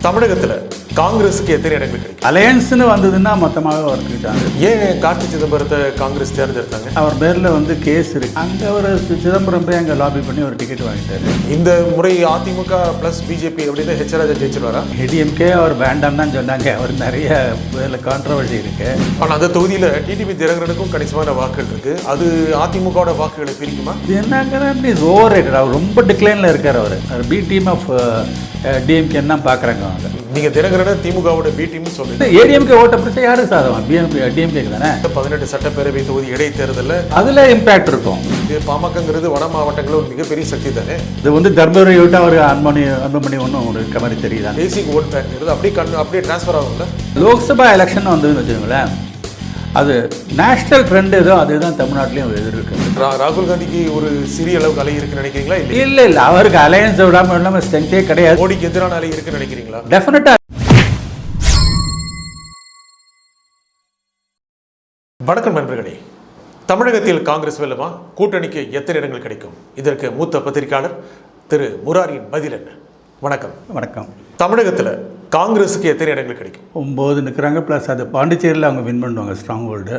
தமிழகத்தில் காங்கிரஸுக்கு எத்தனை இடங்கள் கிடைக்கும் அலையன்ஸ்னு வந்ததுன்னா மொத்தமாகவே வளர்த்துக்கிட்டாங்க ஏன் கார்த்தி சிதம்பரத்தை காங்கிரஸ் தேர்ந்தெடுத்தாங்க? அவர் பேரில் வந்து கேஸ் இருக்கு. அங்கே ஒரு சிதம்பரம் போய் அங்கே லாபி பண்ணி ஒரு டிக்கெட் வாங்கிட்டாரு. இந்த முறை அதிமுக பிளஸ் பிஜேபி அப்படின்னு ஹெச் ராஜா ஜெயிச்சிருவாரா? ஏடிஎம்கே அவர் வேண்டாம் தான் சொன்னாங்க. அவர் நிறைய பேரில் கான்ட்ரவர்சி இருக்கு. ஆனா அந்த தொகுதியில டிடிவி தினகரனுக்கும் கணிசமான வாக்குகள் இருக்கு. அது அதிமுகவோட வாக்குகளை பிரிக்குமா? என்னங்கிறது இஸ் ஓவர் ரேட்டட் அவர் ரொம்ப டிக்ளைனில் இருக்கார் அவர். அவர் பி டீம் ஆஃப் டிஎம்கே தான் பார்க்குறாங்க அவங்க. நீங்க தினகரனை திமுகவோட பி டீம்னு சொல்றீங்க. ஏடிஎம்கே ஓட்ட பிடிச்சா யாருக்கு சாதகம் பிஎம்பி டிஎம்கேக்கு தானே? பதினெட்டு சட்டப்பேரவை தொகுதி இடைத்தேர்தலில் அதில் இம்பேக்ட் இருக்கும். இது பாமகங்கிறது வட மாவட்டங்களில் ஒரு மிகப்பெரிய சக்தி தானே? இது வந்து தர்மபுரி விட்டு அவர் அன்பமணி அன்பமணி ஒன்றும் ஒரு இருக்க மாதிரி தெரியுதா பேசிக் ஓட் பேங்க்ங்கிறது அப்படியே கண் அப்படியே டிரான்ஸ்ஃபர் ஆகும்ல? லோக்சபா எலெக்ஷன் வந்ததுன்னு வச்சுக்கோங்களேன். அது நேஷ்னல் ட்ரெண்ட் ஏதோ அதுதான் தமிழ்நாட்டிலையும் எதிர்க்கு. ராகுல் காந்திக்கு ஒரு சிறிய அளவுக்கு அலை இருக்குன்னு நினைக்கிறீங்களா? இல்லை இல்லை இல்லை அவருக்கு அலையன்ஸ் விடாமல் இல்லாமல் ஸ்ட்ரென்த்தே கிடையாது. மோடிக்கு எதிரான அலை இருக்குன்னு நினைக்கிறீங்களா? டெஃபினட்டாக வணக்கம் நண்பர்களே. தமிழகத்தில் காங்கிரஸ் வெல்லுமா? கூட்டணிக்கு எத்தனை இடங்கள் கிடைக்கும்? இதற்கு மூத்த பத்திரிகையாளர் திரு முராரியின் பதில் என்ன? வணக்கம். வணக்கம். தமிழகத்தில் காங்கிரஸுக்கு எத்தனை இடங்கள் கிடைக்கும்? ஒம்பது நிற்கிறாங்க ப்ளஸ் அது பாண்டிச்சேரியில் அவங்க வின் பண்ணுவாங்க ஸ்ட்ராங் ஹோல்டு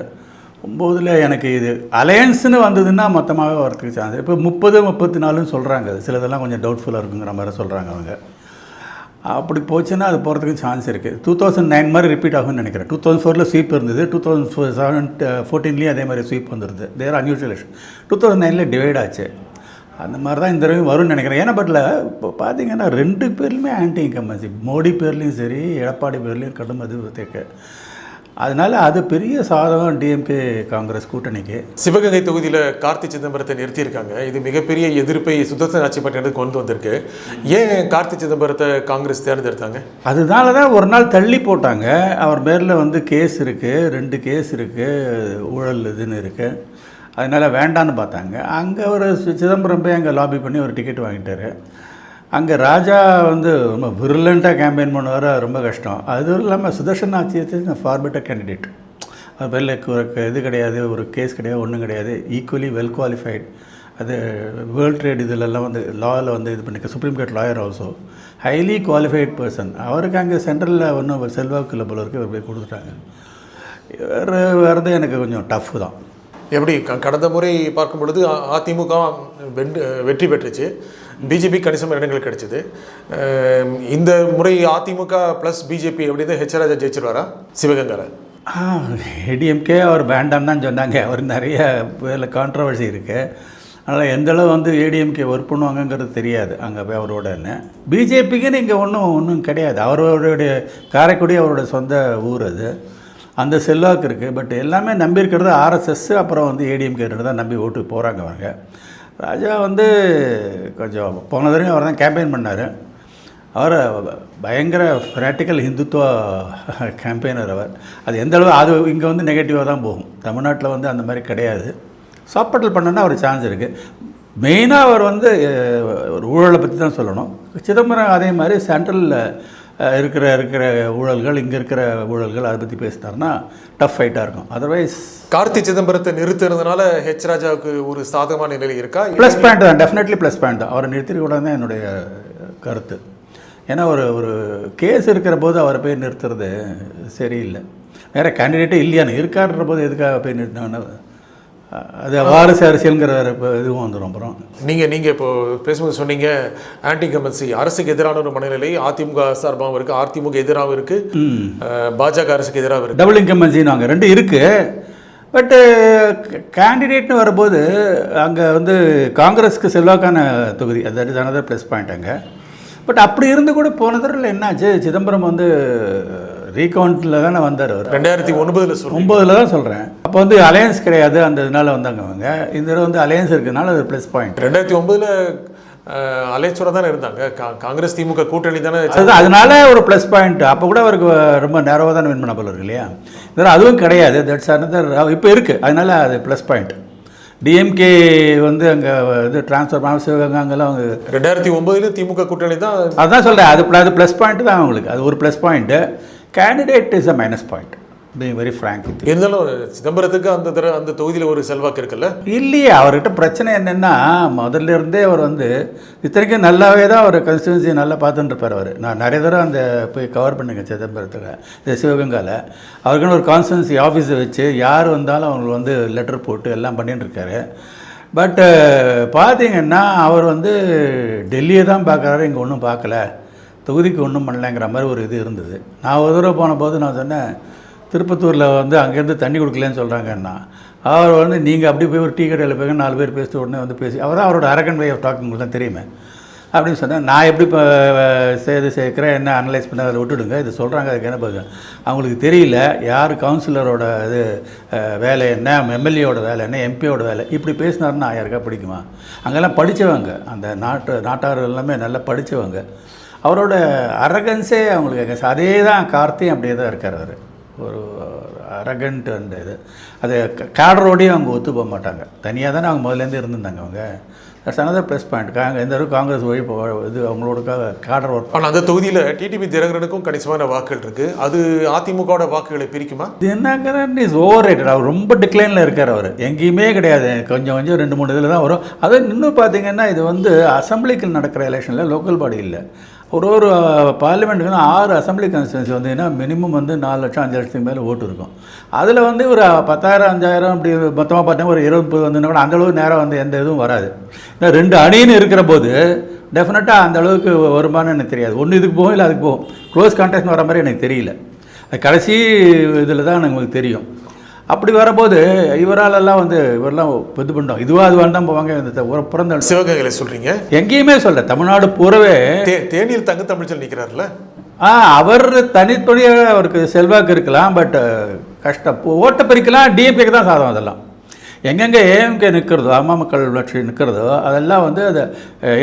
ஒம்போதில் எனக்கு இது அலையன்ஸ்னு வந்ததுன்னா மொத்தமாகவே வரதுக்கு சான்ஸ் இப்போ முப்பது முப்பத்தி நாலுன்னு சொல்கிறாங்க சிலதெல்லாம் கொஞ்சம் டவுட்ஃபுல்லாக இருக்குங்கிற மாதிரி சொல்கிறாங்க அவங்க. அப்படி போச்சுன்னா அது போகிறதுக்கு சான்ஸ் இருக்குது டூ தௌசண்ட் நைன் மாதிரி ரிப்பீட் ஆகும்னு நினைக்கிறேன். டூ தௌசண்ட் ஃபோரில் ஸ்வீப் இருந்தது. டூ தௌசண்ட் ஃபோர் செவன் ஃபோர்டீன்லேயும் அதே மாதிரி ஸ்வீப் வந்துருது. தேர் அன்யூஷுவல் டூ தௌசண்ட் நைனில் டிவைட் ஆச்சு. அந்த மாதிரி தான் இந்த தடவை வரும்னு நினைக்கிறேன். ஏன்னா பட்ல இப்போ பார்த்தீங்கன்னா ரெண்டு பேர்லையுமே ஆன்டி இன்கம்பன்சி மோடி பேர்லேயும் சரி எடப்பாடி பேர்லேயும் கடும் அதிபத்தியக்கு அதனால அது பெரிய சாதகம் டிஎம்கே காங்கிரஸ் கூட்டணிக்கு. சிவகங்கை தொகுதியில் கார்த்தி சிதம்பரத்தை நிறுத்தியிருக்காங்க. இது மிகப்பெரிய எதிர்ப்பை சுதந்திர ஆட்சி பட்டியலுக்கு கொண்டு வந்திருக்கு. ஏன் கார்த்தி சிதம்பரத்தை காங்கிரஸ் தேர்ந்தெடுத்தாங்க? அதனால தான் ஒரு நாள் தள்ளி போட்டாங்க. அவர் பேரில் வந்து கேஸ் இருக்குது ரெண்டு கேஸ் இருக்குது ஊழல் இதுன்னு இருக்குது அதனால் வேண்டான்னு பார்த்தாங்க. அங்கே ஒரு சிதம்பரம் போய் அங்கே லாபி பண்ணி ஒரு டிக்கெட் வாங்கிட்டார். அங்கே ராஜா வந்து ரொம்ப விருலண்ட்டாக கேம்பெயின் பண்ணுவார். ரொம்ப கஷ்டம். அதுவும் இல்லாமல் சுதர்ஷன் ஆட்சியத்தை ஃபார் பெட்டர் கேண்டிடேட் அது பேரில் இது கிடையாது ஒரு கேஸ் கிடையாது ஒன்றும் கிடையாது. ஈக்குவலி வெல் குவாலிஃபைட் அது வேர்ல்ட் ட்ரேட் இதிலெல்லாம் வந்து லாவில் வந்து இது பண்ணிக்க supreme court lawyer also highly qualified person அவருக்கு அங்கே சென்ட்ரலில் ஒன்றும் செல்வாக்கு இல்லை போல இருக்கு. போய் கொடுத்துட்டாங்க. வேறு வேறு எனக்கு கொஞ்சம் டஃப் தான். எப்படி க- கடந்த முறை பார்க்கும் பொழுது அதிமுக வென்று வெற்றி பெற்றுச்சு. பிஜேபி கணிசமாக இடங்கள் கிடைச்சிது. இந்த முறை அதிமுக ப்ளஸ் பிஜேபி அப்படின்னு ஹெச் ராஜா ஜெயிச்சிருவாரா? சிவகங்கையில் ஏடிஎம்கே அவர் வேண்டாம் தான் சொன்னாங்க. அவர் நிறைய பேரில் கான்ட்ரவர்சி இருக்குது அதனால் எந்த அளவு வந்து ஏடிஎம்கே ஒர்க் பண்ணுவாங்கங்கிறது தெரியாது அங்கே போய் அவரோடன்னு. பிஜேபிக்குன்னு இங்கே ஒன்றும் ஒன்றும் கிடையாது. அவருடைய காரைக்குடி அவரோட சொந்த ஊர் அது. அந்த செல்வாக்கு இருக்குது பட் எல்லாமே நம்பியிருக்கிறது ஆர்எஸ்எஸ் அப்புறம் வந்து ஏடிஎம்கே தான் நம்பி ஓட்டு போகிறாங்க அவங்க ராஜா வந்து கொஞ்சம் போன தடவையும் அவர் தான் கேம்பெயின் பண்ணார். அவர் பயங்கர ஃப்ராட்டிக்கல் ஹிந்துத்துவ கேம்பெயினர் அவர். அது எந்த அளவு அது இங்கே வந்து நெகட்டிவாக தான் போகும். தமிழ்நாட்டில் வந்து அந்த மாதிரி கிடையாது. சாப்பாட்டில் பண்ணனா ஒரு சான்ஸ் இருக்குது மெயினாக அவர் வந்து ஒரு ஊழலை பற்றி தான் சொல்லணும். சிதம்பரம் அதே மாதிரி சென்ட்ரலில் இருக்கிற இருக்கிற ஊழல்கள் இங்கே இருக்கிற ஊழல்கள் அதை பற்றி பேசினார்னா டஃப் ஃபைட்டாக இருக்கும். அதர்வைஸ் கார்த்தி சிதம்பரத்தை நிறுத்துறதுனால ஹெச் ராஜாவுக்கு ஒரு சாதகமான நிலை இருக்கா? ப்ளஸ் பாயிண்ட் தான் டெஃபினெட்லி ப்ளஸ் பாயிண்ட் தான். அவரை நிறுத்திக்கூடாது தான் என்னுடைய கருத்து. ஏன்னா ஒரு ஒரு கேஸ் இருக்கிற போது அவரை போய் நிறுத்துறது சரியில்லை. வேறு கேண்டிடேட்டே இல்லையான்னு இருக்காருன்ற போது எதுக்காக போய் நிறுத்தினாங்கன்னா அது வாரிசு அரசியலுங்கிற இதுவும் வந்துடும் அப்புறம். நீங்கள் நீங்கள் இப்போ பேசும்போது சொன்னீங்க ஆன்டி கம்பன்சி அரசுக்கு எதிரான ஒரு மனநிலை அதிமுக சார்பாகவும் இருக்குது அதிமுக எதிராகவும் இருக்குது பாஜக அரசுக்கு எதிராகவும் இருக்குது டபுள் இன்கம்பன்சின்னு வாங்க ரெண்டு இருக்குது பட்டு கேண்டிடேட்னு வரும்போது அங்கே வந்து காங்கிரஸுக்கு செல்வாக்கான தொகுதி அது another ப்ளஸ் பாயிண்ட் அங்கே. பட் அப்படி இருந்து கூட போன தடவை என்னாச்சு? சிதம்பரம் வந்து ரீகவுண்ட்டில் தானே வந்தார் ரெண்டாயிரத்தி ஒன்பதுல ஒம்பதில் தான் சொல்கிறேன் அப்போ வந்து அலையன்ஸ் கிடையாது அந்த இதனால வந்தாங்க அவங்க. இந்த தடவை வந்து அலையன்ஸ் இருக்கிறதுனால அது ப்ளஸ் பாயிண்ட் ரெண்டாயிரத்தி ஒன்பதுல அலைச்சோட தானே இருந்தாங்க. கா- காங்கிரஸ் திமுக கூட்டணி தானே அதனால ஒரு ப்ளஸ் பாயிண்ட் அப்போ கூட அவருக்கு ரொம்ப நேரவாக தானே வின் பண்ண போல இருக்கு இல்லையா? இதெல்லாம் அதுவும் கிடையாது. தட்ஸ் another இப்போ இருக்குது அதனால அது ப்ளஸ் பாயிண்ட் டிஎம்கே வந்து அங்கே இது ட்ரான்ஸ்ஃபர் பண்ண சிவகங்கை அங்கெல்லாம் அவங்க ரெண்டாயிரத்தி ஒன்பதுல திமுக கூட்டணி தான் அதான் சொல்கிறேன் அது அது ப்ளஸ் பாயிண்ட் தான் அவங்களுக்கு. அது ஒரு plus point candidate is a minus point being very frank with இருந்தாலும் சிதம்பரத்துக்கு அந்த தர அந்த தொகுதியில் ஒரு செல்வாக்கு இருக்குல்ல? இல்லையே அவர்கிட்ட பிரச்சனை என்னென்னா முதல்ல இருந்தே அவர் வந்து இத்தனைக்கும் நல்லாவே தான் அவர் கன்ஸ்டியூன்சி நல்லா பார்த்துட்டு இருப்பார் அவர். நான் நிறைய தடவை அந்த போய் கவர் பண்ணுங்க சிதம்பரத்தில் இந்த சிவகங்காவில் அவருக்குன்னு ஒரு கான்ஸ்டியூன்சி ஆஃபீஸை வச்சு யார் வந்தாலும் அவங்களுக்கு வந்து லெட்டர் போட்டு எல்லாம் பண்ணிட்டு இருக்காரு பட்டு பார்த்தீங்கன்னா அவர் வந்து டெல்லியை தான் பார்க்குறாரு இங்கே ஒன்றும் பார்க்கல. தொகுதிக்கு ஒன்றும் பண்ணலைங்கிற மாதிரி ஒரு இது இருந்தது. நான் ஒரு தடவை போன போது நான் சொன்னேன் திருப்பத்தூரில் வந்து அங்கேருந்து தண்ணி கொடுக்கலன்னு சொல்கிறாங்கன்னா அவர் வந்து நீங்கள் அப்படி போய் ஒரு டீ கடையில் போய் நாலு பேர் பேசிட்டு உடனே வந்து பேசி அவர் தான் அவரோட அரகன் வே ஆஃப் டாக்கிங் உங்களுக்கு தான் தெரியுமே. அப்படின்னு சொன்னேன் நான் எப்படி இப்போ செய்து சேர்க்குறேன் என்ன அனலைஸ் பண்ண அதை விட்டுடுங்க இது சொல்கிறாங்க அதுக்கு என்ன பதில்? அவங்களுக்கு தெரியல யார் கவுன்சிலரோட இது வேலை என்ன எம்எல்ஏவோட வேலை என்ன எம்பியோட வேலை இப்படி பேசினாருன்னா யாருக்கா பிடிக்குமா? அங்கெல்லாம் படித்தவங்க அந்த நாட்டு நாட்டார் எல்லாமே நல்லா படித்தவங்க அவரோட அரகன்ஸே அவங்களுக்கு அதே தான் கார்த்தியும் அப்படியே தான் இருக்கார் அவர். ஒரு அரகண்ட் அந்த இது. அது கேடரோடையும் அவங்க ஒத்து போக மாட்டாங்க. தனியாக தானே அவங்க முதல்லேருந்து இருந்திருந்தாங்க அவங்க. தட்ஸ் அனதர் ப்ளஸ் பாயிண்ட் காங்க எந்த அளவுக்கு காங்கிரஸ் வழி இது அவங்களோட கேடர் ஒர்க் ஆனால் அந்த தொகுதியில் டிடிபி தினகரனுக்கும் கணிசமான வாக்குகள் இருக்கு. அது அதிமுகவோட வாக்குகளை பிரிக்குமா? தினகரன் இஸ் ஓவர் ரேட்டட் அவர் ரொம்ப டிக்ளைனில் இருக்கார் அவர். எங்கேயுமே கிடையாது. கொஞ்சம் கொஞ்சம் ரெண்டு மூணு இதில் தான் வரும். அது இன்னும் பார்த்தீங்கன்னா இது வந்து அசம்பிளிக்கு நடக்கிற எலெக்ஷனில் லோக்கல் பாடி இல்லை. ஒரு ஒரு பார்லிமெண்ட்டுக்கு ஆறு அசம்பிளி கான்ஸ்டியூன்சி வந்தீங்கன்னா மினிமம் வந்து நாலு லட்சம் அஞ்சு லட்சத்துக்கு மேலே ஓட்டு இருக்கும். அதில் வந்து ஒரு பத்தாயிரம் அஞ்சாயிரம் அப்படி மொத்தமாக பார்த்தா ஒரு இருபது முப்பது வந்துன்னா கூட அந்த அளவுக்கு நேரம் வந்து எந்த இதுவும் வராது. ஏன்னா ரெண்டு அணின்னு இருக்கிற போது டெஃபினட்டாக அந்த அளவுக்கு வருமானம் எனக்கு தெரியாது. ஒன்று இதுக்கு போகும் இல்லை அதுக்கு போகும். க்ளோஸ் கான்டாக்ட் வர மாதிரி எனக்கு தெரியல. கடைசி இதில் தான் நமக்கு தெரியும். அப்படி வரும்போது இவராலெல்லாம் வந்து இவரெல்லாம் இது பண்ணோம் இதுவா அதுவான்னு தான் போவாங்க. இந்த பிறந்த சிவகங்கையில சொல்றீங்க? எங்கேயுமே சொல்ல தமிழ்நாடு பூரவே தேனியில் தங்க தமிழ்ச்சல் நிற்கிறாருல்ல ஆ அவர் தனித்துறையாக அவருக்கு செல்வாக்கு இருக்கலாம் பட் கஷ்டம். ஓட்டை பறிக்கலாம் டிஎம்கேக்கு தான் சாதம் அதெல்லாம். எங்கெங்கே ஏஎம்கே நிற்கிறதோ அம்மா மக்கள் கட்சி நிற்கிறதோ அதெல்லாம் வந்து அதை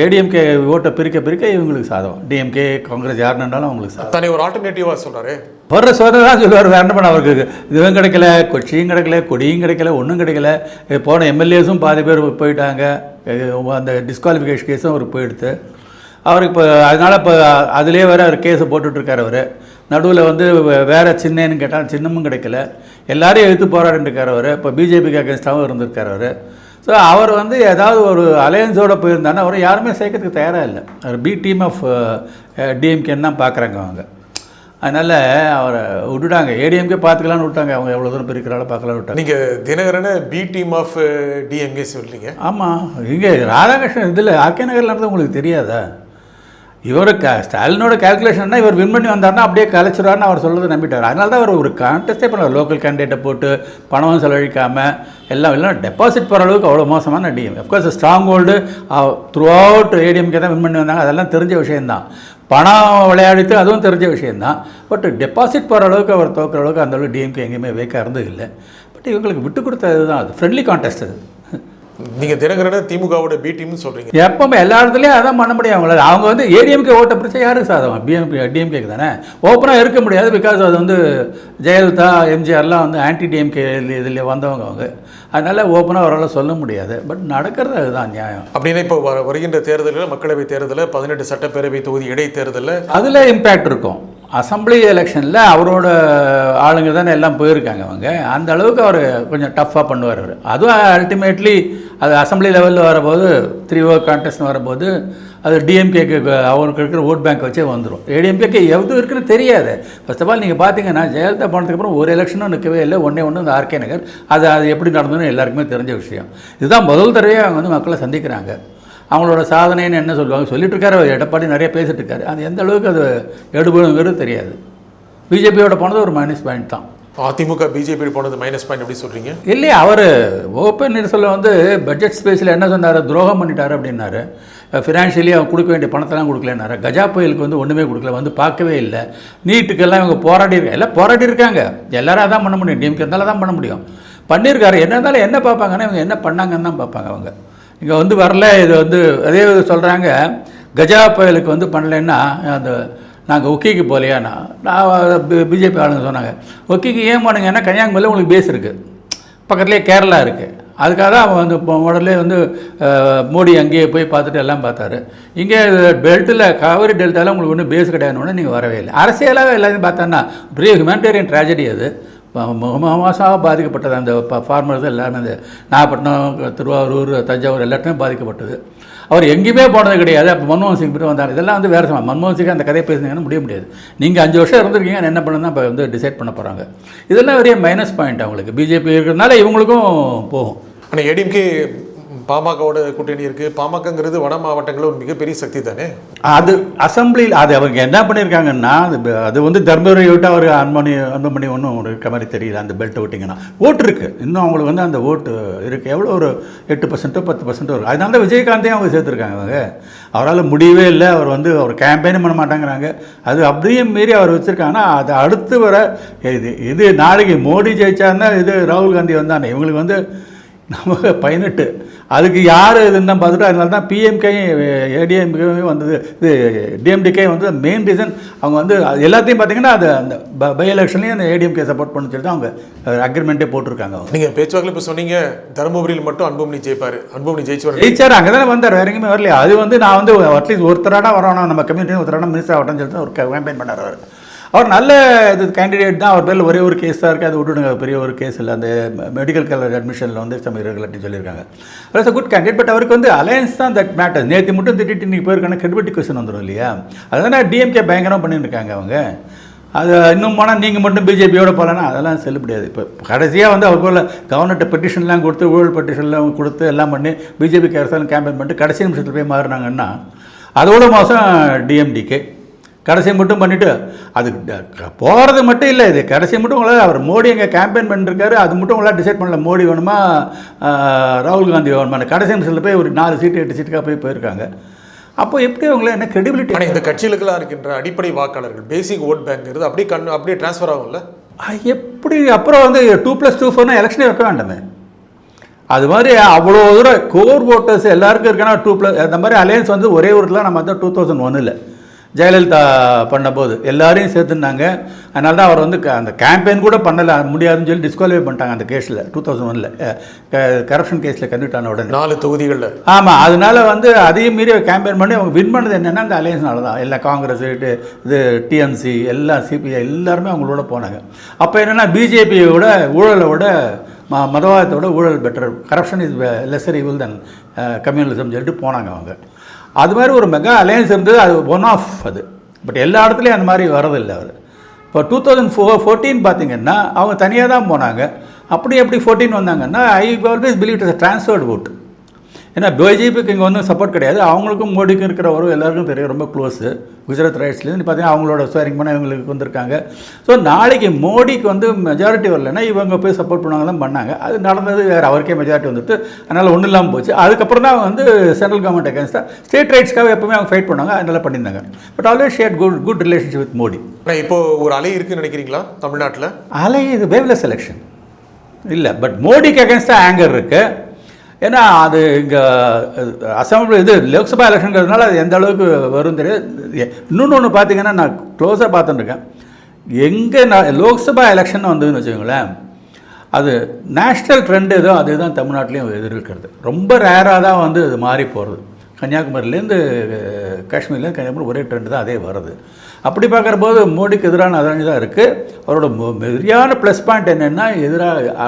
ஏடிஎம்கே ஓட்டை பிரிக்க பிரிக்க இவங்களுக்கு சாதம். டிஎம்கே காங்கிரஸ் யார் நின்றாலும் அவங்களுக்கு சாதம். ஒரு ஆல்டர்னேட்டிவா சொல்றாரு. வர்ற சோதனை தான் சொல்லுவார். வேற என்ன பண்ண அவருக்கு இதுவும் கிடைக்கல கொச்சியும் கிடைக்கல கொடியும் கிடைக்கல ஒன்றும் கிடைக்கல. போன எம்எல்ஏஸும் பாதி பேர் போயிட்டாங்க. அந்த டிஸ்குவாலிஃபிகேஷன் கேஸும் அவர் போயிடுத்து. அவருக்கு இப்போ அதனால் இப்போ அதிலே வேறு அவர் கேஸை போட்டுட்ருக்கார் அவர். நடுவில் வந்து வேறு சின்னன்னு கேட்டால் சின்னமும் கிடைக்கல. எல்லாரையும் எழுத்து போராடிட்டு இருக்கார் அவர். இப்போ பிஜேபிக்கு அகேன்ஸ்டாகவும் இருந்திருக்கார் அவர். ஸோ அவர் வந்து ஏதாவது ஒரு அலையன்ஸோடு போயிருந்தாங்கன்னா அவர் யாருமே சேர்க்கறதுக்கு தயாராக இல்லை. அவர் பி டீம் ஆஃப் டிஎம்கேன்னு தான் பார்க்குறாங்க அவங்க. அதனால் அவரை விட்டுட்டாங்க. ஏடிஎம்கே பார்த்துக்கலான்னு விட்டாங்க அவங்க எவ்வளோ தூரம் பிரிக்கிறாலும் பார்க்கலாம்னு விட்டாங்க நீங்க தினகரனை பி டீம் ஆஃப் டிஎம்கே சொல்றீங்க. ஆமாம் இங்கே ராதாகிருஷ்ணன் இதில் ஆர்கே நகரில் நடந்தது உங்களுக்கு தெரியாதா? இவர் க ஸ்டாலினோட கேல்குலேஷன்னா இவர் வின் பண்ணி வந்தாருன்னா அப்படியே கலைச்சிடுவார்னு அவர் சொல்றதை நம்பிட்டார். அதனால தான் அவர் ஒரு கான்டெஸ்டே பண்ணார் லோக்கல் கேண்டிடேட்டை போட்டு பணமும் செலவழிக்காமல் எல்லாம் எல்லாம் டெபாசிட் போகிற அளவுக்கு அவ்வளோ மோசமான DM of course stronghold throughout ADMK தான் வின் பண்ணி வந்தாங்க. அதெல்லாம் தெரிஞ்ச விஷயம்தான். பணம் விளையாடித்து அதுவும் தெரிஞ்ச விஷயம்தான். பட் டெபாசிட் போகிற அளவுக்கு அவர் தோக்குற அளவுக்கு அந்த அளவுக்கு டிஎம்கே எங்கேயுமே வேக்காக இருந்தது இல்லை. பட் இவங்களுக்கு விட்டு கொடுத்த இதுதான் அது. ஃப்ரெண்ட்லி கான்டெஸ்ட் அது. நீங்க தினகரனை திமுகவோட பி டீம்னு சொல்றீங்க. எப்பவுமே எல்லா இடத்துலையும் அதான் பண்ண முடியும் அவங்களால. அவங்க வந்து ஏடிஎம்கே ஓட்ட பிடிச்சா யாருக்கு சாதகம் பிஎம்பி டிஎம்கேக்கு தானே? ஓப்பனாக இருக்க முடியாது பிகாஸ் அது வந்து ஜெயலலிதா எம்ஜிஆர்லாம் வந்து ஆன்டி டிஎம்கே இதில் வந்தவங்க அவங்க. அதனால் ஓப்பனாக அவரால் சொல்ல முடியாது. பட் நடக்கிறது அதுதான் நியாயம். அப்படின்னா இப்போ வர- வருகின்ற தேர்தலில் மக்களவை தேர்தலில் பதினெட்டு சட்டப்பேரவை தொகுதி இடைத்தேர்தலில் அதில் இம்பேக்ட் இருக்கும். அசம்பிளி எலெக்ஷனில் அவரோட ஆளுங்க தானே எல்லாம் போயிருக்காங்க அவங்க. அந்த அளவுக்கு அவர் கொஞ்சம் டஃப்பாக பண்ணுவார் அவர். அதுவும் அல்டிமேட்லி அது அசம்பிளி லெவலில் வரும்போது த்ரீ ஓ கான்டெஸ்ட் வரும்போது அது டிஎம்கேக்கு அவருக்கு இருக்கிற ஓட் பேங்க் வச்சே வந்துடும் ஏடிஎம்கேக்கு எவ்வளோ இருக்குன்னு தெரியாது. ஃபர்ஸ்ட் ஆஃப் ஆல் நீங்கள் பார்த்தீங்கன்னா ஜெயலலிதா போனதுக்கு அப்புறம் ஒரு எலெக்ஷனும் நிற்கவே இல்லை ஒன்றே ஒன்று இந்த ஆர்கே நகர். அது அது எப்படி நடந்ததுன்னு எல்லாருக்குமே தெரிஞ்ச விஷயம். இதுதான் முதல் தடவையாக அவங்க வந்து மக்களை சந்திக்கிறாங்க. அவங்களோட சாதனைன்னு என்ன சொல்லுவாங்க? சொல்லிட்டு இருக்காரு அவர் எடப்பாடி நிறைய பேசிட்டு இருக்காரு. அது எந்த அளவுக்கு அது எடுபடுங்கிறது தெரியாது. பிஜேபியோட போனது ஒரு மைனஸ் பாயிண்ட் தான். அதிமுக பிஜேபி போனது மைனஸ் பாயிண்ட் எப்படி சொல்றீங்க? இல்லையா அவர் ஓப்பன் நிரசலில் வந்து பட்ஜெட் ஸ்பேஸில் என்ன சொன்னார்? துரோகம் பண்ணிட்டாரு அப்படின்னாரு. ஃபினான்ஷியலி அவங்க கொடுக்க வேண்டிய பணத்தெல்லாம் கொடுக்கலன்னாரு கஜா புயலுக்கு வந்து ஒன்றுமே கொடுக்கல. வந்து பார்க்கவே இல்லை. நீட்டுக்கெல்லாம் இவங்க போராடி இருக்காங்க எல்லாம் போராடி இருக்காங்க. எல்லாரும் அதான் பண்ண முடியும். டிஎம்கே இருந்தாலும் தான் பண்ண முடியும். பண்ணியிருக்காரு என்ன இருந்தாலும் என்ன பார்ப்பாங்கன்னா இவங்க என்ன பண்ணாங்கன்னு தான் பார்ப்பாங்க அவங்க. இங்கே வந்து வரல. இது வந்து அதே சொல்கிறாங்க கஜா புயலுக்கு வந்து பண்ணலைன்னா அந்த நாங்கள் ஒக்கிக்கு போகலையா? நான் நான் பிஜேபி ஆளுங்க சொன்னாங்க. ஒக்கிக்கு ஏன் போனீங்கன்னா கன்னியாகுமரியில் உங்களுக்கு பேஸ் இருக்குது பக்கத்துலேயே கேரளா இருக்குது அதுக்காக தான் அவன் வந்து இப்போ வந்து மோடி அங்கேயே போய் பார்த்துட்டு எல்லாம் பார்த்தாரு. இங்கே பெல்ட்டில் காவிரி டெல்டாவில் உங்களுக்கு ஒன்றும் பேஸ் கிடையாதுன்னு நீங்கள் வரவே இல்லை. அரசியலாகவே எல்லாத்தையும் பார்த்தோன்னா பெரிய ஹியூமனிடேரியன் ட்ராஜடி அது. முகமாசாக பாதிக்கப்பட்டது. அந்த ஃபார்மர்ஸ் எல்லாமே அந்த நாகப்பட்டினம் திருவாரூர் தஞ்சாவூர் எல்லாத்தையும் பாதிக்கப்பட்டது. அவர் எங்கேயுமே போனது கிடையாது. அப்போ மன்மோகன் சிங் பிறகு வந்தார். இதெல்லாம் வந்து வேறு சமயம். மன்மோகன் சிங் அந்த கதையை பேசுனீங்கன்னா முடிய முடியாது. நீங்கள் அஞ்சு வருஷம் இருந்திருக்கீங்க என்ன பண்ணணும் இப்போ வந்து டிசைட் பண்ண போகிறாங்க இதெல்லாம் பெரிய மைனஸ் பாயிண்ட் அவங்களுக்கு. பிஜேபி இருக்கிறதுனால இவங்களுக்கும் போகும். ஆனால் ஏடிஎம்கே பாமகவோட கூட்டணி இருக்கு. பாமகங்கிறது வட மாவட்டங்களில் ஒரு மிகப்பெரிய சக்தி தானே? அது அசம்பிளியில் அது அவங்க என்ன பண்ணியிருக்காங்கன்னா அது அது வந்து தர்மபுரி விட்டு அவர் அன்பமணி அன்பமணி ஒன்றும் இருக்க மாதிரி தெரியல அந்த பெல்ட் விட்டிங்கன்னா ஓட்டு இருக்குது இன்னும் அவங்களுக்கு வந்து அந்த ஓட்டு இருக்குது எவ்வளோ ஒரு எட்டு பர்சன்ட்டோ பத்து பர்சன்ட்டோ இருக்குது அதனால தான் விஜயகாந்தையும் அவங்க சேர்த்துருக்காங்க அவங்க. அவரால் முடியவே இல்லை. அவர் வந்து அவர் கேம்பெயினும் பண்ண மாட்டேங்கிறாங்க. அது அப்படியே மீறி அவர் வச்சுருக்காங்கன்னா அது அடுத்து வர இது இது நாளைக்கு மோடி ஜெயிச்சாருன்னா இது ராகுல் காந்தி வந்தானே. இவங்களுக்கு வந்து நமக்கு பதினெட்டு. அதுக்கு யார் இதுன்னு பார்த்துட்டு அதனால தான் பிஎம்கே ஏடிஎம்கே வந்தது. இது டிஎம்டிகே வந்து மெயின் ரீசன் அவங்க வந்து அது எல்லாத்தையும் பார்த்தீங்கன்னா அது அந்த பை எலெக்ஷன்லேயும் அந்த ஏடிஎம்கே சப்போர்ட் பண்ண சொல்லி தான் அவங்க அக்ரிமெண்ட்டே போட்டிருக்காங்க அவங்க. நீங்க பேச்சுவாக்கில் இப்போ சொன்னீங்க தருமபுரியில் மட்டும் அன்புமணி ஜெயிப்பாரு. அன்புமணி ஜெயிச்சு ஜெயிச்சார் அங்கே தானே வந்தார் வேற எங்கேயுமே வரலையா. அது வந்து நான் வந்து அட்லீஸ்ட் ஒருத்தராடா வரணும் நம்ம கம்யூனிட்டி ஒருத்தராடா மினிஸ்டர் ஆகட்டும்னு சொல்லிட்டு ஒரு கேம்பெயின் பண்ணார் அவர் நல்ல இது கேண்டிடேட் தான். அவர் பேரில் ஒரே ஒரு கேஸ் தான் இருக்குது அது விட்டுடுங்க. பெரிய ஒரு கேஸ் இல்லை. அந்த மெடிக்கல் காலேஜ் அட்மிஷனில் வந்து சம் அப்படின்னு சொல்லியிருக்காங்க. அது அ குட் கேண்டிடேட் பட் அவருக்கு வந்து அலையன்ஸ் தான் தட் மேட்டர் நேற்று மட்டும் திட்டிட்டு இன்னைக்கு போயிருக்கான கிரெடிபிலிட்டி கொஸ்டின் வந்துடும் இல்லையா? அதுதானே டிஎம்கே பயங்கரம் பண்ணியிருக்காங்க அவங்க. அது இன்னும் போனால் நீங்கள் மட்டும் பிஜேபியோட போகலன்னா அதெல்லாம் செல்ல முடியாது. இப்போ கடைசியாக வந்து அவர் போல் கவர்னர்கிட்ட பெட்டிஷன்லாம் கொடுத்து ஊழல் பெட்டிஷன்லாம் கொடுத்து எல்லாம் பண்ணி பிஜேபிக்கு அரசாங்கம் கேம்பெயின் பண்ணிட்டு கடைசி நிமிஷத்தில் போய் மாறினாங்கன்னா அதோட மாதம் டிஎம்டிகே கடைசி மட்டும் பண்ணிவிட்டு அது போகிறது மட்டும் இல்லை இது கடைசி மட்டும் உங்களால் அவர் மோடி எங்கே கேம்பெயின் பண்ணிருக்காரு அது மட்டும் உங்களால் டிசைட் பண்ணல மோடி வேணுமா ராகுல் காந்தி வேணுமா கடைசி நிமிஷத்தில் போய் ஒரு நாலு சீட்டு எட்டு சீட்டுக்காக போய் போயிருக்காங்க. அப்போ எப்படி அவங்கள என்ன கிரெடிபிலிட்டி ஆனால் இந்த கட்சிகளுக்கெல்லாம் இருக்கின்ற அடிப்படை வாக்காளர்கள் பேசிக் ஓட் பேங்க்ங்கிறது அப்படியே கண் அப்படியே டிரான்ஸ்ஃபர் ஆகும்ல? எப்படி அப்புறம் வந்து டூ ப்ளஸ் டூ ஃபோர்னா எலெக்ஷனே வைக்க வேண்டாமே. அது மாதிரி அவ்வளோ தூரம் கோர் ஓட்டர்ஸ் எல்லாருக்கும் இருக்குன்னா டூ ப்ளஸ் அந்த மாதிரி அலையன்ஸ் வந்து ஒரே ஊரில் நம்ம தான் டூ தௌசண்ட் ஒன்னில் ஜெயலலிதா பண்ணபோது. எல்லாரையும் சேர்த்துனாங்க. அதனால தான் அவர் வந்து க- அந்த கேம்பெயின் கூட பண்ணல. முடியாதுன்னு சொல்லி டிஸ்குவாலிஃபை பண்ணிட்டாங்க அந்த கேஸில் டூ தௌசண்ட் ஒனில் கரப்ஷன் கேஸில் கன்விட் ஆன உடனே. நாலு தொகுதிகளில். ஆமாம் அதனால வந்து அதையும் மீறி கேம்பெயின் பண்ணி அவங்க வின் பண்ணது என்னென்னா அந்த அலையன்ஸ்னால தான். எல்லாம் காங்கிரஸ் இது இது டிஎம்சி எல்லாம் சிபிஐ எல்லாருமே அவங்களோட போனாங்க. அப்போ என்னென்னா பிஜேபியோட ஊழலோட ம மதவாதத்தோட ஊழல் better corruption is lesser evil than communalism சொல்லிட்டு போனாங்க அவங்க. அது மாதிரி ஒரு மெகா அலையன்ஸ் இருந்தது அது ஒன் ஆஃப் அது. பட் எல்லா இடத்துலையும் அந்த மாதிரி வரதில்லை அவர். இப்போ டூ தௌசண்ட் ஃபோ ஃபோர்டீன் பார்த்தீங்கன்னா அவங்க தனியாக தான் போனாங்க. அப்படி எப்படி ஃபோர்டீன் வந்தாங்கன்னா I always believe is transferred vote. ஏன்னா பிஜேபிக்கு இங்கே ஒன்றும் சப்போர்ட் கிடையாது. அவங்களுக்கும் மோடிக்கும் இருக்கிற உறவு எல்லாருக்கும் தெரியும். ரொம்ப க்ளோஸு குஜராத் ரைட்ஸ்லேருந்து பார்த்தீங்கன்னா அவங்களோட ஸ்வேரிங் பண்ண இவங்களுக்கு வந்திருக்காங்க. ஸோ நாளைக்கு மோடிக்கு வந்து மெஜாரிட்டி வரலைன்னா இவங்க போய் சப்போர்ட் பண்ணுவாங்க தான் பண்ணாங்க. அது நடந்தது வேறு. அவருக்கே மெஜாரிட்டி வந்துட்டு. அதனால் ஒன்றும் இல்லாமல் போச்சு. அதுக்கப்புறம் தான் வந்து சென்ட்ரல் கவர்மெண்ட் அகேன்ஸ்டாக ஸ்டேட் ரைட்ஸ்க்காக எப்பவுமே அவங்க ஃபைட் பண்ணாங்க அதனால பண்ணியிருந்தாங்க. But always shared good good relationship with Modi. இப்போ ஒரு அலை இருக்குன்னு நினைக்கிறீங்களா தமிழ்நாட்டில்? அலை இது வேவ்லெஸ் எலெக்ஷன் இல்லை பட் மோடிக்கு அகேன்ஸ்டாக ஆங்கர் இருக்கு. ஏன்னா அது இங்கே அசம்பிளி இது லோக்சபா எலெக்ஷனுங்கிறதுனால அது எந்த அளவுக்கு வரும் தெரியாது. இன்னொன்று ஒன்று பார்த்தீங்கன்னா நான் க்ளோஸாக பார்த்துட்டுருக்கேன் எங்கே நான் லோக்சபா எலெக்ஷன் வந்ததுன்னு வச்சுக்கோங்களேன் அது நேஷ்னல் ட்ரெண்ட் ஏதோ அதுதான் தமிழ்நாட்டிலையும் எதிர்க்கிறது. ரொம்ப ரேராக தான் வந்து அது மாறி போகிறது கன்னியாகுமரியிலேருந்து காஷ்மீர்லேருந்து கன்னியாகுமரி ஒரே ட்ரெண்டு தான் அதே வருது. அப்படி பார்க்குற போது மோடிக்கு எதிரான அதானி தான் இருக்குது அவரோட சரியான ப்ளஸ் பாயிண்ட் என்னென்னா எதிராக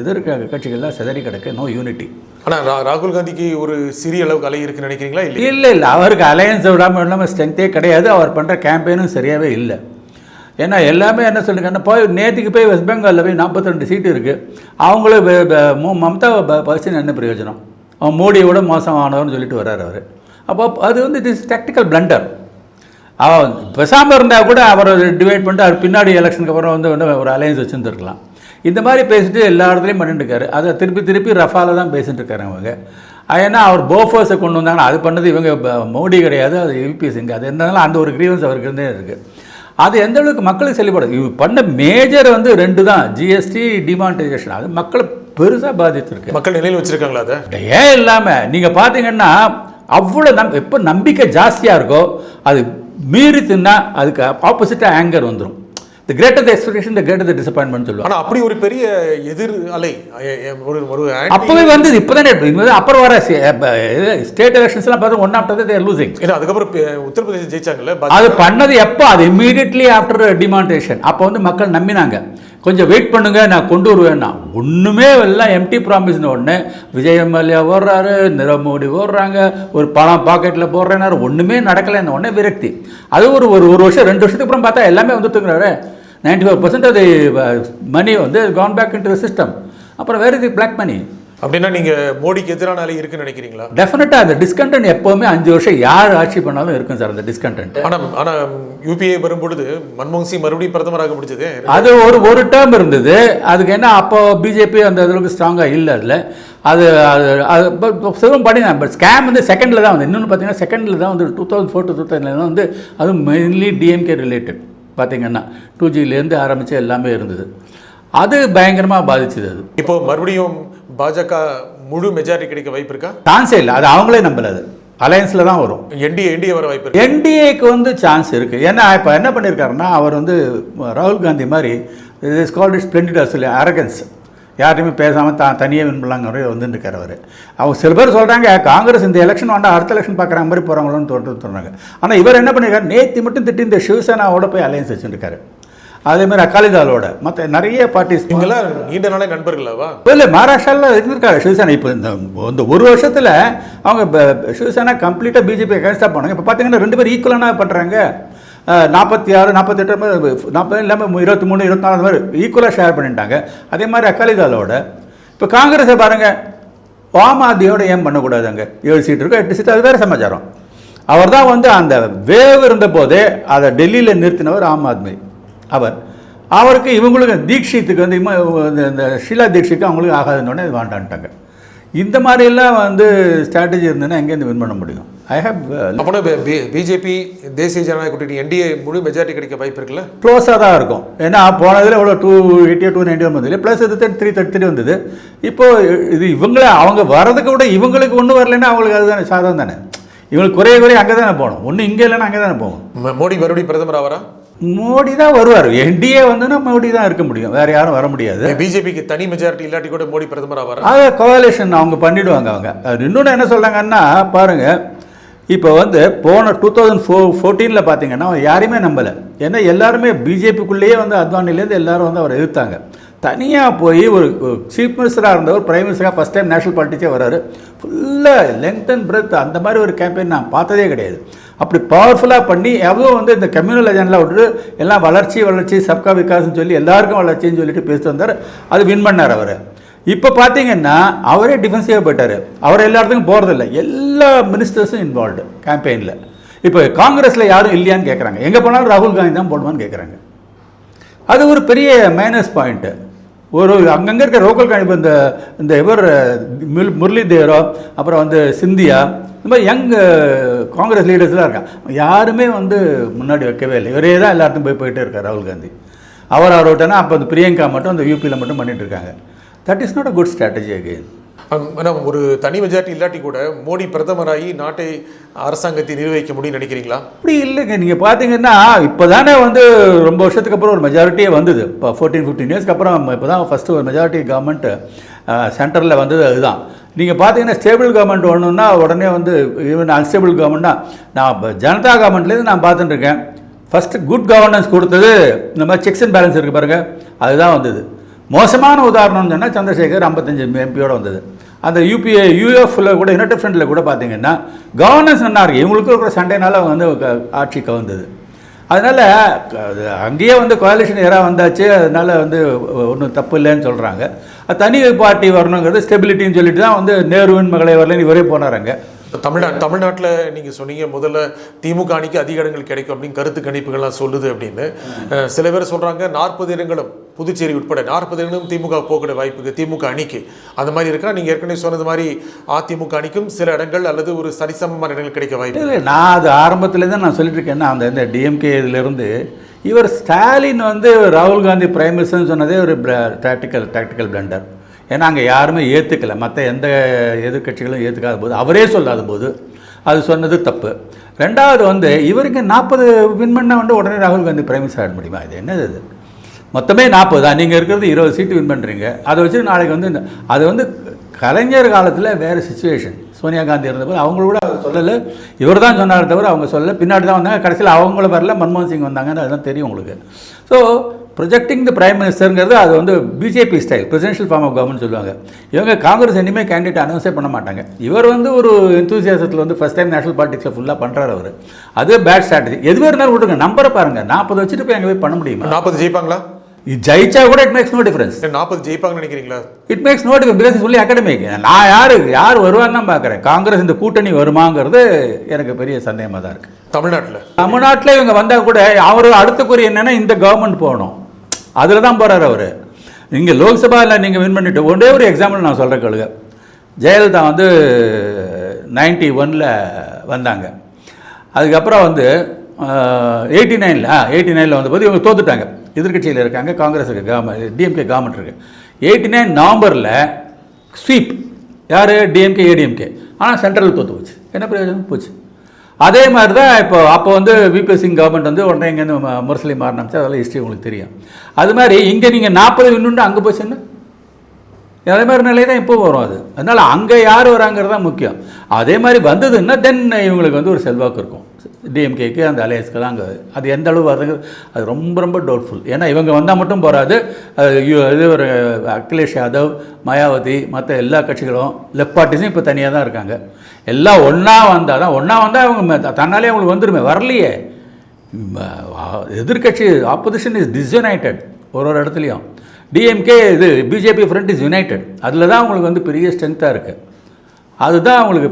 எதிர்க்க கட்சிகள்லாம் சிதறி கிடக்கு நோ யூனிட்டி ஆனால் ராகுல் காந்திக்கு ஒரு சிறிய அளவுக்கு அலை இருக்குன்னு நினைக்கிறீங்களா? இல்லை இல்லை இல்லை அவருக்கு அலையன்ஸ் விடாமல் இல்லாமல் ஸ்ட்ரென்த்தே கிடையாது. அவர் பண்ணுற கேம்பெயினும் சரியாகவே இல்லை. ஏன்னா எல்லாமே என்ன சொல்லுங்கன்னா போய் நேற்றுக்கு போய் வெஸ்ட் பெங்காலில் போய் 42 சீட்டு இருக்குது அவங்களும் மம்தா பசின் என்ன பிரயோஜனம்? அவன் மோடியோட மோசம் ஆனவர்னு சொல்லிட்டு வர்றாரு அவர். அப்போ அது வந்து இட் இஸ் டெக்டிக்கல் பிளண்டர் அவன் பெசாமல் இருந்தால் கூட அவரை டிவைட் பண்ணிட்டு அவர் பின்னாடி எலெக்ஷனுக்கு அப்புறம் வந்து வந்து ஒரு அலையன்ஸ் வச்சுருந்துருக்கலாம். இந்த மாதிரி பேசிட்டு எல்லா இடத்துலையும் பண்ணிட்டு இருக்காரு. அதை திருப்பி திருப்பி ரஃபால தான் பேசிட்டு இருக்காரு அவங்க. ஏன்னா அவர் போஃபர்ஸை கொண்டு வந்தாங்கன்னா அது பண்ணது இவங்க மோடி கிடையாது அது யூபி சிங் அது இருந்தாலும் அந்த ஒரு கிரீவன்ஸ் அவருக்கு இருந்தே இருக்குது அது எந்த அளவுக்கு மக்களுக்கு செல்லுபடும் இவ பண்ண மேஜர் வந்து ரெண்டு தான். ஜிஎஸ்டி டிமானிட்டைசேஷன் அது மக்களை பெருசாக பாதிச்சிருக்கு. மக்கள் நிலையில் வச்சிருக்காங்களா அதை? ஏன் இல்லாமல் நீங்கள் பார்த்தீங்கன்னா அவ்வளோ நம் எப்போ நம்பிக்கை ஜாஸ்தியாக இருக்கோ அது மீறி தின்னா அதுக்கு ஆப்போசிட்டாக ஆங்கர் வந்துடும் the greater the expectation the greater the disappointment சொல்லுவாங்க. ஆனால் அப்படி ஒரு பெரிய எதிர் அலை ஒரு ஒரு அப்போவே வந்து இப்போ தானே அப்புறம் வர ஸ்டேட் எலெக்ஷன்ஸ்லாம் பார்த்தா ஒன் ஆஃப்டர் தேர் லூசிங் ஏன்னா அதுக்கப்புறம் உத்தரப்பிரதேசம் ஜெயிச்சாங்கல்ல அது. பண்ணது எப்போ? அது இமீடியட்லி ஆஃப்டர் டிமாண்டேஷன் அப்போ வந்து மக்கள் நம்பினாங்க. கொஞ்சம் வெயிட் பண்ணுங்க நான் கொண்டு வருவேன்னா. ஒன்றுமே எல்லாம் எம்டி ப்ராமிஸ்னு ஒன்று விஜய் எம்எல்ஏ ஓடுறாரு நிரவ் மோடி ஓடுறாங்க ஒரு பணம் பாக்கெட்டில் போடுறேனாரு ஒன்றுமே நடக்கலைன்னு உடனே விரக்தி. அது ஒரு ஒரு ஒரு வருஷம் ரெண்டு வருஷத்துக்கு அப்புறம் பார்த்தா எல்லாமே வந்துட்டுங்கிறாரு நைன்டி ஃபோர் பர்சன்ட் அது மணி வந்து கான் பேக் இன்டு சிஸ்டம் அப்புறம் வேறு இது பிளாக் மணி அப்படின்னா நீங்க மோடிக்கு எதிரான அலை இருக்குன்னு நினைக்கிறீங்களா? டெஃபினட்டாக அந்த டிஸ்கண்டன்ட் எப்போவுமே அஞ்சு வருஷம் யார் ஆட்சி பண்ணாலும் இருக்கும் சார் அந்த டிஸ்கண்டன்ட் ஆனா ஆனா யூபிஏ வரும்பொழுது மன்மோகன் சிங் மறுபடியும் பிரதமராக முடிச்சது. அது ஒரு ஒரு டேர்ம் இருந்தது. அதுக்கு என்ன அப்போ பிஜேபி அந்த அளவுக்கு ஸ்ட்ராங்காக இல்லை அதில். அது அது அது சிவம் பண்ணி பட் ஸ்கேம் வந்து செகண்டில் தான் வந்து இன்னொன்று பார்த்தீங்கன்னா செகண்டில் தான் வந்து டூ தௌசண்ட் ஃபோர் டூ தௌசண்ட்ல தான் வந்து அதுவும் மெயின்லி டிஎம்கே ரிலேட்டட் பார்த்தீங்கன்னா டூ ஜிலேருந்து ஆரம்பித்து எல்லாமே இருந்தது. அது பயங்கரமாக பாதிச்சது அது. இப்போ மறுபடியும் பாஜக முழு மெஜாரிட்டி கிடைக்க வாய்ப்பு இருக்கா? சான்ஸே இல்லை. அது அவங்களே நம்பல அது அலையன்ஸில் தான் வரும். என்டிஏ என்டிஏ வர வாய்ப்பு என்டிஏக்கு வந்து சான்ஸ் இருக்குது ஏன்னா இப்போ என்ன பண்ணியிருக்காருன்னா அவர் வந்து ராகுல் காந்தி மாதிரி இஸ் கால்ட் ஸ்பிளெண்டிட் சொல்லி அரகன்ஸ் யார்ட்டையுமே பேசாமல் தான் தனியாக வின் பண்ணலாங்கிற வந்துட்டுருக்கார் அவர். அவங்க சில பேர் சொல்கிறாங்க காங்கிரஸ் இந்த எலெக்ஷன் வேண்டாம் அடுத்த எலெக்ஷன் பார்க்குற மாதிரி போகிறாங்களோன்னு தோன்று தோணுறாங்க ஆனால் இவர் என்ன பண்ணியிருக்காரு நேற்று மட்டும் திட்டி இந்த சிவசேனாவோட போய் அலையன்ஸ் வச்சுருக்காரு அதேமாதிரி அகாலிதாலோட மற்ற நிறைய பார்ட்டிஸ் இவங்கெல்லாம் நீண்ட நாளே நண்பர்களாவா இல்லை மகாராஷ்டிராவில் இருந்திருக்காரு சிவசேனா. இப்போ இந்த இந்த ஒரு வருஷத்தில் அவங்க சிவசேனா கம்ப்ளீட்டாக பிஜேபி அகேன்ஸ்டாக போனாங்க. இப்போ பார்த்தீங்கன்னா ரெண்டு பேரும் ஈக்குவலாக பண்ணுறாங்க நாற்பத்தி ஆறு நாற்பத்தெட்டு நாற்பது இல்லாமல் இருபத்தி மூணு இருபத்தி நாலு மாதிரி ஈக்குவலாக ஷேர் பண்ணிட்டாங்க. அதே மாதிரி அக்காலிதாலோட இப்போ காங்கிரஸை பாருங்கள் ஆம் ஆதியோட ஏன் பண்ணக்கூடாதுங்க ஏழு சீட் இருக்கும் எட்டு சீட் அது வேறு சமாச்சாரம். அவர் தான் வந்து அந்த வேவ் இருந்த போதே அதை டெல்லியில் நிறுத்தினவர் ஆம் ஆத்மி. அவர் அவருக்கு இவங்களுக்கு தீக்ஷித்துக்கு வந்து இந்த- ஷீலா தீக்ஷிக்கு அவங்களுக்கு ஆகாதுன்னு இது வேண்டான்ட்டாங்க. இந்த மாதிரிலாம் வந்து ஸ்ட்ராட்டஜி இருந்ததுன்னா எங்கேருந்து வின் பண்ண முடியும்? ஐ ஹேவ் அப்போனா பிஜேபி தேசிய ஜனநாயக கூட்டணி என்டிஏ முழு மெஜாரிட்டி கிடைக்க வாய்ப்பு இருக்குல்ல? க்ளோஸாக தான் இருக்கும். ஏன்னா போனதில் எவ்வளோ two eighty two ninety one வந்தது ப்ளஸ் இது த்ரீ தேர்ட்டி த்ரீ வந்தது. இப்போ இது இவங்களே அவங்க வரதுக்கு விட இவங்களுக்கு ஒன்றும் வரலைன்னா அவங்களுக்கு அதுதானே சாதம் தானே இவங்களுக்கு குறைய குறைய அங்கே தானே போகணும். ஒன்று இங்கே இல்லைன்னா அங்கே தானே போகணும் மோடி மறுபடியும் பிரதமர் ஆவாரா? மோடி தான் வருவார் என்டிஏ வந்துன்னா மோடி தான் இருக்க முடியும். வேறு யாரும் வர முடியாது. பிஜேபிக்கு தனி மெஜாரிட்டி இல்லாட்டி கூட மோடி பிரதமர் ஆவாரா அதை கோவாலேஷன் அவங்க பண்ணிடுவாங்க அவங்க. அது இன்னொன்று என்ன சொல்கிறாங்கன்னா பாருங்கள் இப்போ வந்து போன டூ தௌசண்ட் ஃபோ ஃபோர்டீனில் பார்த்தீங்கன்னா யாரையுமே நம்பலை. ஏன்னா எல்லாருமே பிஜேபிக்குள்ளேயே வந்து அத்வானிலேருந்து எல்லாரும் வந்து அவரை எதிர்த்தாங்க. தனியாக போய் ஒரு சீஃப் மினிஸ்டராக இருந்தவர் பிரைம் மினிஸ்டராக ஃபஸ்ட் டைம் நேஷனல் பாலிட்டிக்ஸே வர்றாரு ஃபுல்லாக லெங்த் அண்ட் பிரெத் அந்த மாதிரி ஒரு கேம்பெயின் நான் பார்த்ததே கிடையாது. அப்படி பவர்ஃபுல்லாக பண்ணி எவ்வளோ வந்து இந்த கம்யூனல் ஏஜென்ட்லாம் விட்டுட்டு எல்லாம் வளர்ச்சி வளர்ச்சி சப்கா விகாஸ்னு சொல்லி எல்லாருக்கும் வளர்ச்சின்னு சொல்லிட்டு பேசிட்டு வந்தார். அது வின் பண்ணார் அவர். இப்போ பார்த்தீங்கன்னா அவரே டிஃபென்சிவாக போயிட்டார். அவர் எல்லா இடத்துக்கும் போகிறதில்ல எல்லா மினிஸ்டர்ஸும் இன்வால்வ்டு கேம்பெயினில் இப்போ காங்கிரஸில் யாரும் இல்லையான்னு கேட்குறாங்க எங்கே போனாலும் ராகுல் காந்தி தான் போடுவான்னு கேட்குறாங்க அது ஒரு பெரிய மைனஸ் பாயிண்ட்டு ஒரு அங்கங்கே இருக்கிற லோக்கல் கணிப்பு இந்த இந்த இவர் முரளி தேவரோ அப்புறம் வந்து சிந்தியா இந்த மாதிரி யங் காங்கிரஸ் லீடர்ஸ்லாம் இருக்காங்க யாருமே வந்து முன்னாடி வைக்கவே இல்லை. இவரே தான் எல்லாத்தையும் போய் போயிட்டே இருக்கார் ராகுல் காந்தி. அவர் அவர் விட்டோன்னா அப்போ அந்த பிரியங்கா மட்டும் அந்த யூபியில் மட்டும் பண்ணிகிட்டு இருக்காங்க. That is not a good strategy again madam ஒரு தனி மெஜாரிட்டி இல்லாட்டி கூட மோடி பிரதமராகி நாட்டை அரசாங்கத்தை நிர்வகிக்க முடியும்னு நினைக்கிறீங்களா? அப்படி இல்லைங்க. நீங்கள் பார்த்தீங்கன்னா இப்போ தானே வந்து ரொம்ப வருஷத்துக்கு அப்புறம் ஒரு மெஜாரிட்டியே வந்தது. இப்போ ஃபோர்டீன் ஃபிஃப்டீன் இயர்ஸ்க்கு அப்புறம் இப்போ தான் ஃபஸ்ட்டு ஒரு மெஜாரிட்டி கவர்மெண்ட் சென்டரில் வந்தது அதுதான். நீங்கள் பார்த்தீங்கன்னா ஸ்டேபிள் கவர்மெண்ட் வேணும்னா உடனே வந்து ஈவன் அன்ஸ்டேபிள் கவர்மெண்ட்னா நான் இப்போ ஜனதா கவர்மெண்ட்லேருந்து நான் பார்த்துட்டு இருக்கேன். ஃபஸ்ட்டு குட் கவர்னன்ஸ் கொடுத்தது இந்த மாதிரி செக்ஸ் அண்ட் பேலன்ஸ் இருக்குது பாருங்கள் அதுதான் வந்தது. மோசமான உதாரணம்னு சொன்னால் சந்திரசேகர் ஐம்பத்தஞ்சு எம்பியோட வந்தது. அந்த யூபிஏ யூஎஃப்ல கூட யுனைடெட் ஃப்ரண்டில் கூட பார்த்தீங்கன்னா கவர்னன்ஸ் நல்லா இருக்கு இவங்களுக்கு இருக்கிற சண்டைனால வந்து ஆட்சி கவுந்தது அதனால் அது அங்கேயே வந்து கோalition யாராக வந்தாச்சு அதனால் வந்து ஒன்றும் தப்பு இல்லைன்னு சொல்கிறாங்க தனி பார்ட்டி வரணுங்கிறது ஸ்டெபிலிட்டின்னு சொல்லிட்டு தான் வந்து நேருவின் மகளை வரலன்னு இவரே போனாருங்க இப்ப தமிழ்நா தமிழ்நாட்டில் நீங்க சொன்னீங்க முதல்ல திமுக அணிக்கு அதிக இடங்கள் கிடைக்கும் அப்படின்னு கருத்து கணிப்புகள்லாம் சொல்லுது அப்படின்னு. சில பேர் சொல்றாங்க நாற்பது இடங்களும் புதுச்சேரி உட்பட நாற்பது இடங்களும் திமுக போக்கிட வாய்ப்புக்கு திமுக அணிக்கு. அந்த மாதிரி இருக்கா? நீங்க ஏற்கனவே சொன்னது மாதிரி அதிமுக அணிக்கும் சில இடங்கள் அல்லது ஒரு சரிசமமான இடங்கள் கிடைக்க வாய்ப்பு இல்லை நான் அது ஆரம்பத்துலேருந்து நான் சொல்லிட்டு இருக்கேன்னா அந்த இந்த டிஎம்கே இதிலிருந்து இவர் ஸ்டாலின் வந்து ராகுல் காந்தி பிரைம் மினிஸ்டர்னு சொன்னதே ஒரு டாக்டிக்கல் டாக்டிக்கல் பிளண்டர் ஏன்னா அங்கே யாருமே ஏற்றுக்கல மற்ற எந்த எதிர்க்கட்சிகளும் ஏற்றுக்காத போது அவரே சொல்லாத போது அது சொன்னது தப்பு. ரெண்டாவது வந்து இவருக்கு நாற்பது வின் பண்ண வந்து உடனே ராகுல் காந்தி பிரைம் மினிஸ்டர் ஆட முடியுமா? இது என்னது இது மொத்தமே நாற்பது தான். நீங்கள் இருக்கிறது இருபது சீட்டு வின் பண்ணுறீங்க அதை வச்சு நாளைக்கு வந்து இந்த அது வந்து கலைஞர் காலத்தில் வேறு சுச்சுவேஷன் சோனியா காந்தி இருந்தபோது அவங்களோட அவர் சொல்லலை. இவர் தான் சொன்னார் தவிர அவங்க சொல்லலை. பின்னாடி தான் வந்தாங்க. கடைசியில் அவங்கள வரல. மன்மோகன் சிங் வந்தாங்கன்னு அதெல்லாம் தெரியும் உங்களுக்கு. ஸோ ப்ரொஜெக்டிங் த பிரைம் மினிஸ்டருங்கிறது அது வந்து BJP style presidential form of government சொல்லுவாங்க. இவங்க காங்கிரஸ் இனிமேல் கேண்டிடேட் அனௌன்ஸே பண்ண மாட்டாங்க. இவர் வந்து ஒரு இன்தூசியாசத்தில் வந்து ஃபஸ்ட் டைம் நேஷனல் பாலிடிக்ஸில் ஃபுல்லாக பண்ணுறாரு அவர். அது பேட் ஸ்ட்ராட்டஜி எதுவே இருந்தாலும் விட்டுருங்க. நம்பரை பாருங்கள் நாற்பது வச்சுட்டு போய் அங்கே போய் பண்ண முடியுமா? நாற்பது ஜெயிப்பாங்களா? ஜெயிச்சா கூட இட் மேக்ஸ் நோ டிஃபரன்ஸ் நாற்பது ஜெயிப்பாங்கன்னு நினைக்கிறீங்களா? இட் மேக்ஸ் நோ டிஃபரன்ஸ் சொல்லி அகாடமிக் நான் யார் யார் வருவான்னு தான் பார்க்குறேன். காங்கிரஸ் இந்த கூட்டணி வருமாங்கிறது எனக்கு பெரிய சந்தேகமாக தான் இருக்குது தமிழ்நாட்டில். தமிழ்நாட்டில் இவங்க வந்தால் கூட அவர் அடுத்த குறி என்னன்னா இந்த கவர்மெண்ட் போகணும். அதில் தான் போகிறார் அவர். இங்கே லோக்சபாவில் நீங்கள் வின் பண்ணிட்டு ஒரே ஒரு எக்ஸாம்பிள் நான் சொல்கிறேன் கேளுங்க. ஜெயலலிதா வந்து நைன்டி ஒனில் வந்தாங்க. அதுக்கப்புறம் வந்து எயிட்டி நைனில் எயிட்டி நைனில் வந்தபோது இவங்க தோத்துட்டாங்க. எதிர்க்கட்சியில் இருக்காங்க காங்கிரஸ் இருக்குது கவர்மெண்ட் டிஎம்கே கவர்மெண்ட் இருக்குது எயிட்டி நைன் நவம்பரில் ஸ்வீப். யார்? டிஎம்கே ஏடிஎம்கே ஆனால் சென்ட்ரல் தோற்று போச்சு. என்ன பிரயோஜனம்? போச்சு. அதே மாதிரி தான் இப்போ அப்போ வந்து விபி சிங் கவர்மெண்ட் வந்து உடனே இங்கேருந்து ம- மாறினாச்சு அதெல்லாம் ஹிஸ்ட்ரி உங்களுக்கு தெரியும். அது மாதிரி இங்கே நீங்கள் நாற்பது இன்னுண்டு அங்கே போச்சுன்னா அதே மாதிரி நிலை தான் இப்போ வரும் அது. அதனால் அங்கே யார் வராங்கிறது தான் முக்கியம். அதே மாதிரி வந்ததுன்னா தென் இவங்களுக்கு வந்து ஒரு செல்வாக்கு இருக்கும். டிஎம்கேக்கு அந்த அலையன்ஸ்க்கெல்லாம் அங்கே அது எந்த அளவு வருது அது ரொம்ப ரொம்ப டவுட்ஃபுல் ஏன்னா இவங்க வந்தால் மட்டும் போகாது இது ஒரு அகிலேஷ் யாதவ் மாயாவதி மற்ற எல்லா கட்சிகளும் லெஃப்ட் பார்ட்டிஸும் இப்போ தனியாக தான் இருக்காங்க. எல்லாம் ஒன்றா வந்தால் தான் ஒன்றா வந்தால் அவங்க தன்னாலே அவங்களுக்கு வந்துருமே வரலையே. எதிர்கட்சி ஆப்போசிஷன் இஸ் டிஸ்யுனைட்டட் ஒரு ஒரு இடத்துலையும். டிஎம்கே இது பிஜேபி ஃப்ரண்ட் இஸ் யுனைடெட் அதில் தான் அவங்களுக்கு வந்து பெரிய ஸ்ட்ரென்த்தாக இருக்குது அதுதான் அவங்களுக்கு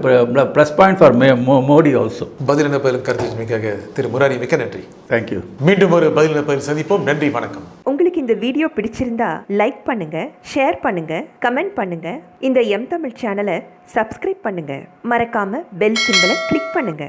plus point for me Modi also பதில் என்ன பதில் கருத்து மிக்க திரு முராரி மிக்க நன்றி. தேங்க்யூ மீண்டும் ஒரு பதில் என்ன பதில் சந்திப்போம். நன்றி வணக்கம். உங்களுக்கு இந்த வீடியோ பிடிச்சிருந்தா லைக் பண்ணுங்க ஷேர் பண்ணுங்க கமெண்ட் பண்ணுங்க. இந்த எம் தமிழ் சேனலை சப்ஸ்கிரைப் பண்ணுங்க. மறக்காம பெல் சிம்பலை கிளிக் பண்ணுங்க.